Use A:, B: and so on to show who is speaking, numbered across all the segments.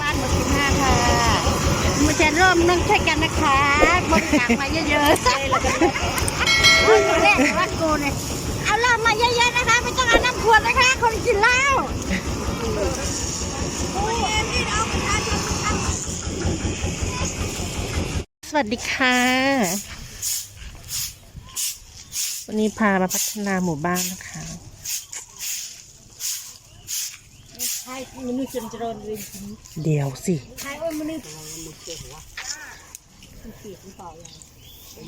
A: บ้านหมดสิบห้าค่ะมาจะร่วมนั่งช่วยกันนะคะบริจาคมาเยอะๆใช่แล้วก็คนแรกวัดกูเนี่ยเอาเหล้ามาเยอะๆนะคะ ไม่ต้องเอาน้ำขวดนะคะ คนกินเหล้า
B: สวัสดีค่ะ วันนี้พามาพัฒนาหมู่บ้านนะคะ
A: ใช่มนุษย์จนเจริญเลย
B: เดี๋ยวสิ
A: ใช่ว่ามนุษย์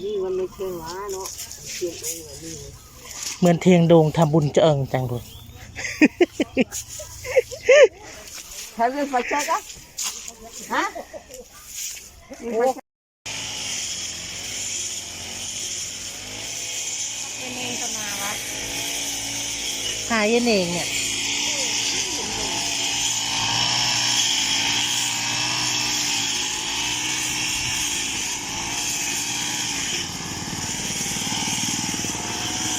C: นี่มันไม่เชื่อหวาเนาะเชื่อเองแบบนี้
B: เหมือนเทียงโดงทำบุญจะเอิงจังเลย
C: ใช้เป็นไฟแช็กอะฮะ
A: เป็นเองก็มาวัด
B: หายนเองเนี่ย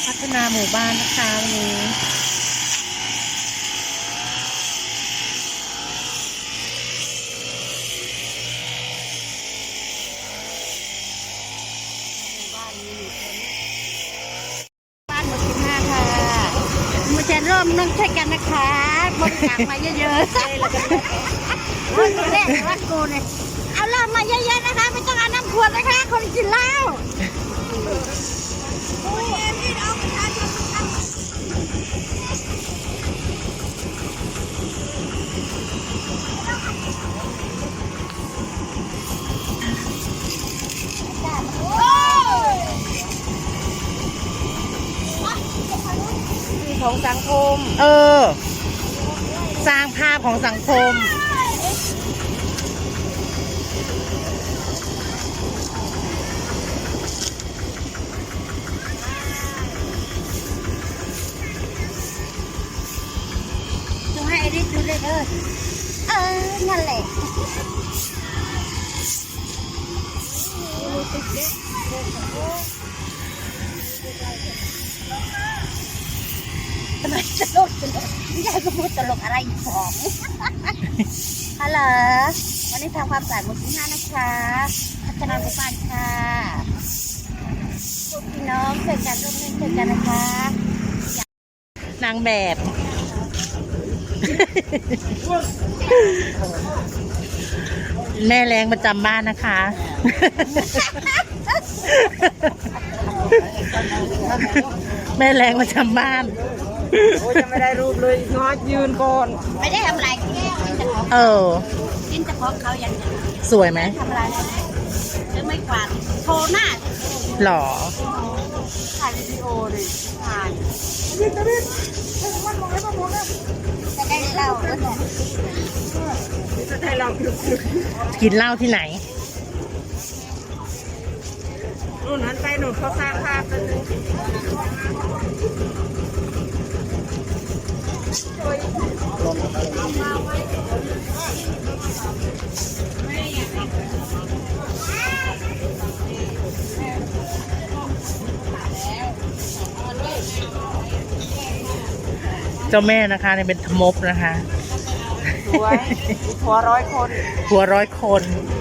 B: พัฒนาหมู่บ้านนะคะวันนี้
A: บ้านหมดสิบห้าค่ะ มาจะร่วมนั่งช่วยกันนะคะบริจาคมาเยอะๆใช่แล้วก็คนแรกวัดกูเนี่ยเอาเหล้ามาเยอะๆนะคะ ไม่ต้องเอาน้ำขวดนะคะ คนกินเหล้า
C: ของสังคม
B: เออ สร้างภาพของสังคม
A: ดูให้ไอริสดูเลยเออเออ นั่นแหละ ทำไมตลกตลกไม่ได้ก็พูดตลกอะไรอีกสอง ฮัลโหล วันนี้ทำความสะอาดหมู่ที่ห้านะคะ พัฒนาหมู่บ้านค่ะพวกพี่น้องช่วยกันร่วมมือช่วยกันนะคะ
B: นางแบบ แม่แรงประจำบ้านนะคะ แม่แรงประจำบ้าน
C: โอ้ยยังไม่ได้รูปเลยงอยืนก่อน
A: ไม่ได้ทำอะไรแค่กินแต่ของ
B: เออ
A: กินแต่ของเขาอย่างเดียว
B: สวยไหม
A: ทำอะไรเลยหรือไม่กวาดโทรหน้า
B: หล่อ
A: ถ่ายวิดีโอเลยถ่ายจะได้เล่าว่าเนี่ย
C: จะให้เรา
B: กินเหล้าที่ไหน
C: นู่นหันไปหนูเขาสร้างภาพแล้วนึ
B: เจ้าแม่นะคะเนี่ยเป็นทมบนะคะ
C: สวยหัวร้อยคน
B: หัวร้อยคน
C: อ